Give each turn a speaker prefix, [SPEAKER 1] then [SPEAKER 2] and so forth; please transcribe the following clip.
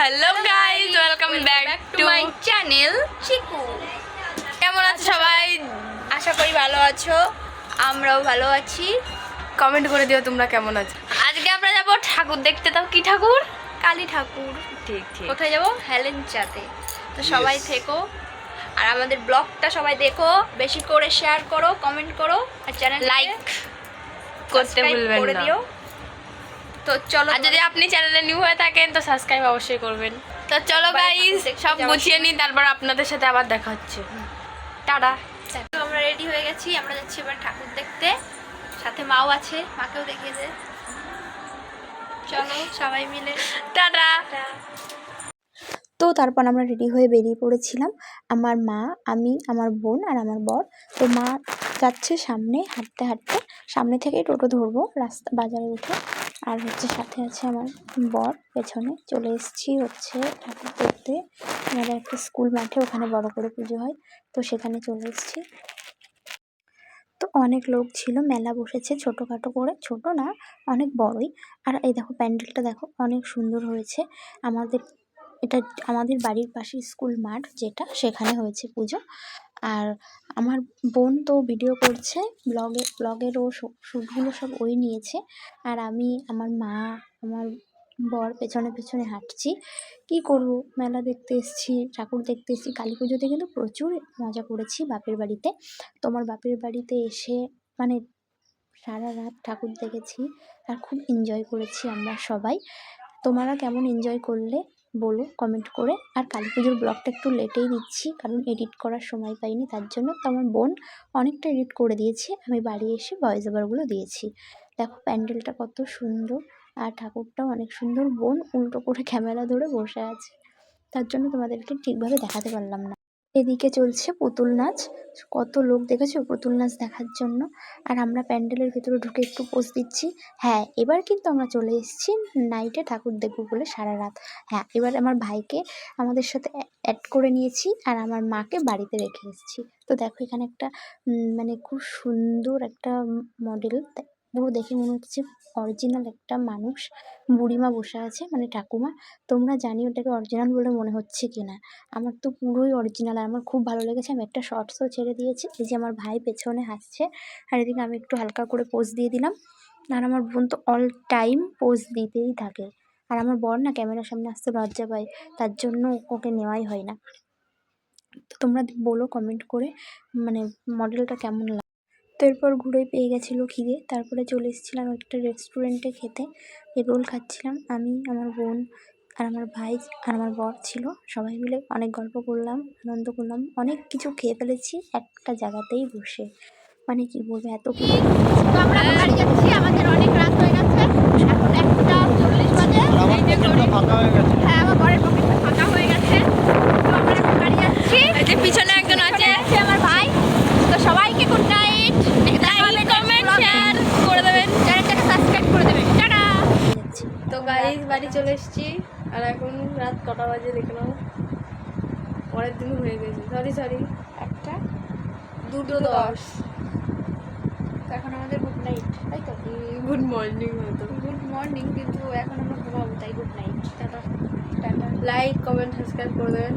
[SPEAKER 1] Hello guys welcome back to
[SPEAKER 2] my channel Chiku
[SPEAKER 1] কেমন আছো সবাই?
[SPEAKER 2] আশা করি ভালো আছো। আমরাও ভালো আছি।
[SPEAKER 1] কমেন্ট করে দিও তোমরা কেমন আছো। আজকে আমরা যাব ঠাকুর দেখতে। তাও কি ঠাকুর?
[SPEAKER 2] কালী ঠাকুর।
[SPEAKER 1] ঠিক ঠিক।
[SPEAKER 2] কোথায় যাব? হেলেঞ্চাতে। তো সবাই থেকো। আর আমাদের ব্লগটা সবাই দেখো। বেশি করে শেয়ার করো কমেন্ট করো। আর চ্যানেল
[SPEAKER 1] লাইক করতে ভুলবেন না।
[SPEAKER 2] দিও। তো চলো
[SPEAKER 1] আর যদি আপনি চ্যানেলে নিউ হয়ে থাকেন তো সাবস্ক্রাইব অবশ্যই করবেন। তো চলো গাইজ সব গুছিয়ে নিই তারপর আপনাদের সাথে আবার দেখা হচ্ছে। টাটা।
[SPEAKER 2] তো আমরা রেডি হয়ে গেছি আমরা যাচ্ছি এবার ঠাকুর দেখতে। সাথে মাও আছে মাকেও দেখিয়ে দে। চলো সবাই মিলে।
[SPEAKER 1] টাটা।
[SPEAKER 3] তো তারপর আমরা রেডি হয়ে বেরিয়ে পড়েছিলাম। আমার মা আমি আমার বোন আর আমার বর। তো মা যাচ্ছে সামনে হাঁটতে হাঁটতে। সামনে থেকেই টোটো ধরবো রাস্তা বাজারে উঠে। আর হচ্ছে সাথে আছে আমার বর, পেছনে চলে এসেছি হচ্ছে ঠাকুর দেখতে আমাদের একটা স্কুল মাঠে ওখানে বড় করে পুজো হয়, তো সেখানে চলে এসেছি। তো অনেক লোক ছিল, মেলা বসেছে ছোটোখাটো করে, ছোট না, অনেক বড়ই। আর এই দেখো প্যান্ডেলটা দেখো, অনেক সুন্দর হয়েছে। আমাদের, এটা আমাদের বাড়ির পাশে স্কুল মাঠ যেটা, সেখানে হয়েছে পুজো। আর আমার বোন তো ভিডিও করছে ব্লগে ব্লগেরও শ্যুটগুলো সব ওই নিয়েছে। আর আমি, আমার মা, আমার বর পেছনে পেছনে হাঁটছি। কি করব? মেলা দেখতে এসেছি, ঠাকুর দেখতে এসেছি। কালী পুজোতে কিন্তু প্রচুর মজা করেছি বাপের বাড়িতে। তোমার বাপের বাড়িতে এসে মানে সারা রাত ঠাকুর দেখেছি আর খুব এনজয় করেছি আমরা সবাই। তোমারা কেমন এনজয় করলে? বলো কমেন্ট করে। আর কালী পুজোর ব্লগটা একটু লেটেই দিচ্ছি, কারণ এডিট করার সময় পাইনি, তার জন্য তো আমার বোন অনেকটা এডিট করে দিয়েছে। আমি বাড়ি এসে ভয়েস ওভারগুলো দিয়েছি। দেখো প্যান্ডেলটা কত সুন্দর, আর ঠাকুরটাও অনেক সুন্দর। বোন উল্টো করে ক্যামেরা ধরে বসে আছে, তার জন্য তোমাদেরকে ঠিকভাবে দেখাতে পারলাম না। এদিকে চলছে পুতুল নাচ। কত লোক দেখেছ পুতুল নাচ দেখার জন্য? আর আমরা প্যান্ডেলের ভেতরে ঢুকে একটু পোজ দিচ্ছি। হ্যাঁ এবার কিন্তু আমরা চলে এসেছি নাইটে ঠাকুর দেখব বলে সারা রাত। হ্যাঁ এবার আমার ভাইকে আমাদের সাথে অ্যাড করে নিয়েছি আর আমার মাকে বাড়িতে রেখে এসেছি। তো দেখো এখানে একটা মানে খুব সুন্দর একটা মডেল। পুরো দেখে মনে হচ্ছে অরিজিনাল একটা মানুষ। বুড়িমা বসে আছে মানে ঠাকুমা। তোমরা জানি ওটাকে অরিজিনাল বলে মনে হচ্ছে কি না আমার তো পুরোই অরিজিনাল আর আমার খুব ভালো লেগেছে। আমি একটা শর্টসও ছেড়ে দিয়েছি। এই যে আমার ভাই পেছনে হাসছে। আর এদিকে আমি একটু হালকা করে পোজ দিয়ে দিলাম। আর আমার বোন তো অল টাইম পোজ দিতেই থাকে। আর আমার বর না ক্যামেরার সামনে আসতে লজ্জা পায়। তার জন্য ওকে নেওয়াই হয় না। তোমরা বলো কমেন্ট করে মানে মডেলটা কেমন লাগে তো এরপর ঘুরে পেয়ে গেছিল খিদে। তারপরে চলে এসেছিলাম একটা রেস্টুরেন্টে খেতে। রোল খাচ্ছিলাম আমি আমার বোন আর আমার ভাই আর আমার বর ছিল। সবাই মিলে অনেক গল্প করলাম আনন্দ করলাম অনেক কিছু খেয়ে ফেলেছি একটা জায়গাতেই বসে। মানে কি বলব এত খিদে
[SPEAKER 2] আমরা বাড়ি যাচ্ছি আমাদের অনেক রাত হয়ে গেছে। এখন একটা চল্লিশ বাজে।
[SPEAKER 4] হয়ে গেছে।
[SPEAKER 2] হ্যাঁ আমার পকেটটা ফাঁকা হয়ে গেছে তো আমরা এখন বাড়ি যাচ্ছি
[SPEAKER 1] এই যে পিছনে একজন আছে
[SPEAKER 2] আছে আমার ভাই তো সবাইকে good night
[SPEAKER 1] like comment share করে দেবেন
[SPEAKER 2] চ্যানেলটাকে সাবস্ক্রাইব করে দেবেন টাটা
[SPEAKER 3] যাচ্ছি
[SPEAKER 1] তো গাইজ বাড়ি চলে এসেছি। আর এখন রাত কটা বাজে দেখে নাও। পরের দিন হয়ে গেছে। সরি সরি
[SPEAKER 2] একটা
[SPEAKER 1] দুটো দশ।
[SPEAKER 2] এখন আমাদের গুড নাইট তাই তো?
[SPEAKER 1] গুড মর্নিং হয়তো।
[SPEAKER 2] গুড মর্নিং কিন্তু এখন আমরা ঘুমাবো তাই good night tata tata.
[SPEAKER 1] Like comment subscribe করে দেবেন।